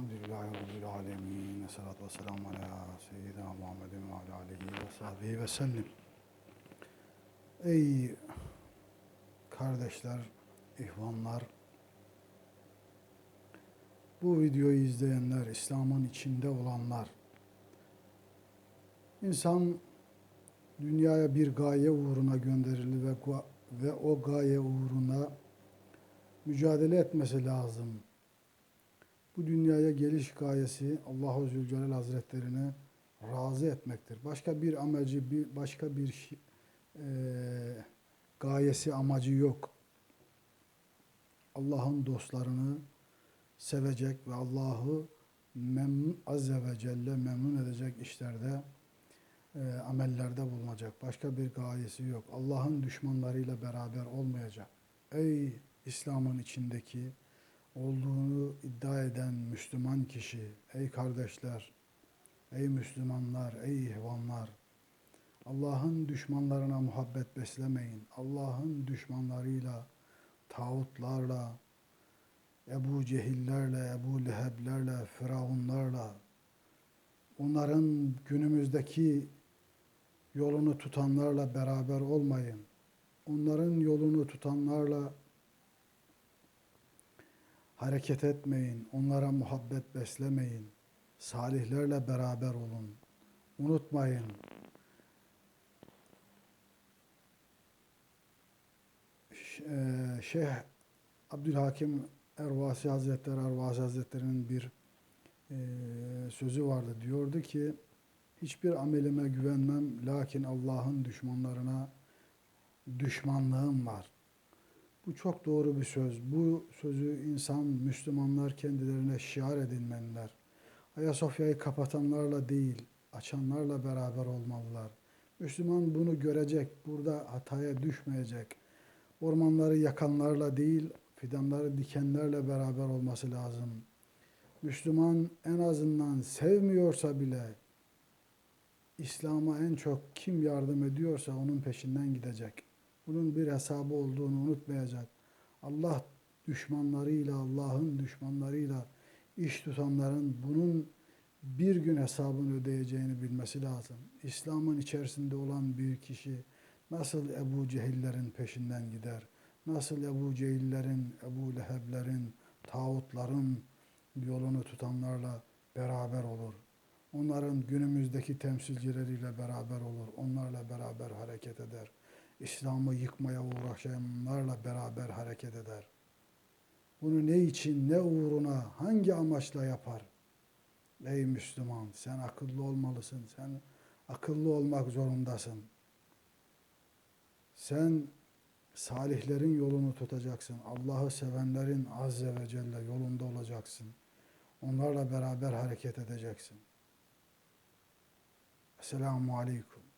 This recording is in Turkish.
Elhamdülillahi Rabbil Alemin. Esselatu vesselamu ala seyyidina Muhammedin ve ala aleyhi ve sahbihi ve sellim. Ey kardeşler, ihvanlar, bu videoyu izleyenler, İslam'ın içinde olanlar, insan dünyaya bir gaye uğruna gönderildi ve, ve o gaye uğruna mücadele etmesi lazım. Bu dünyaya geliş gayesi Allahu Zülcelal Hazretlerini razı etmektir. Başka bir amacı, bir başka bir eee, gayesi, amacı yok. Allah'ın dostlarını sevecek ve Allah'ı memnun azze ve celle memnun edecek işlerde eee, amellerde bulunacak. Başka bir gayesi yok. Allah'ın düşmanlarıyla beraber olmayacak. Ey İslam'ın içindeki olduğunu iddia eden Müslüman kişi, ey kardeşler, ey Müslümanlar, ey ihvanlar, Allah'ın düşmanlarına muhabbet beslemeyin. Allah'ın düşmanlarıyla, tağutlarla, Ebu Cehillerle, Ebu Leheblerle, Firavunlarla, onların günümüzdeki yolunu tutanlarla beraber olmayın. Onların yolunu tutanlarla hareket etmeyin. Onlara muhabbet beslemeyin. Salihlerle beraber olun. Unutmayın. Eee, Şeyh Abdülhakim Ervasi Hazretleri, Ervasi Hazretleri'nin bir eee, sözü vardı. Diyordu ki, hiçbir amelime güvenmem, lakin Allah'ın düşmanlarına düşmanlığım var. Bu çok doğru bir söz. Bu sözü insan, Müslümanlar kendilerine şiar edinmeliler. Ayasofya'yı kapatanlarla değil, açanlarla beraber olmalılar. Müslüman bunu görecek, burada hataya düşmeyecek. Ormanları yakanlarla değil, fidanları dikenlerle beraber olması lazım. Müslüman en azından sevmiyorsa bile İslam'a en çok kim yardım ediyorsa onun peşinden gidecek. Bunun bir hesabı olduğunu unutmayacak. Allah düşmanlarıyla, Allah'ın düşmanlarıyla iş tutanların bunun bir gün hesabını ödeyeceğini bilmesi lazım. İslam'ın içerisinde olan bir kişi nasıl Ebu Cehillerin peşinden gider? Nasıl Ebu Cehillerin, Ebu Leheblerin, tağutların yolunu tutanlarla beraber olur? Onların günümüzdeki temsilcileriyle beraber olur. Onlarla beraber hareket eder. İslam'ı yıkmaya uğraşanlarla beraber hareket eder. Bunu ne için, ne uğruna, hangi amaçla yapar? Ey Müslüman, sen akıllı olmalısın. Sen akıllı olmak zorundasın. Sen salihlerin yolunu tutacaksın. Allah'ı sevenlerin azze ve celle yolunda olacaksın. Onlarla beraber hareket edeceksin. Esselamu Aleyküm.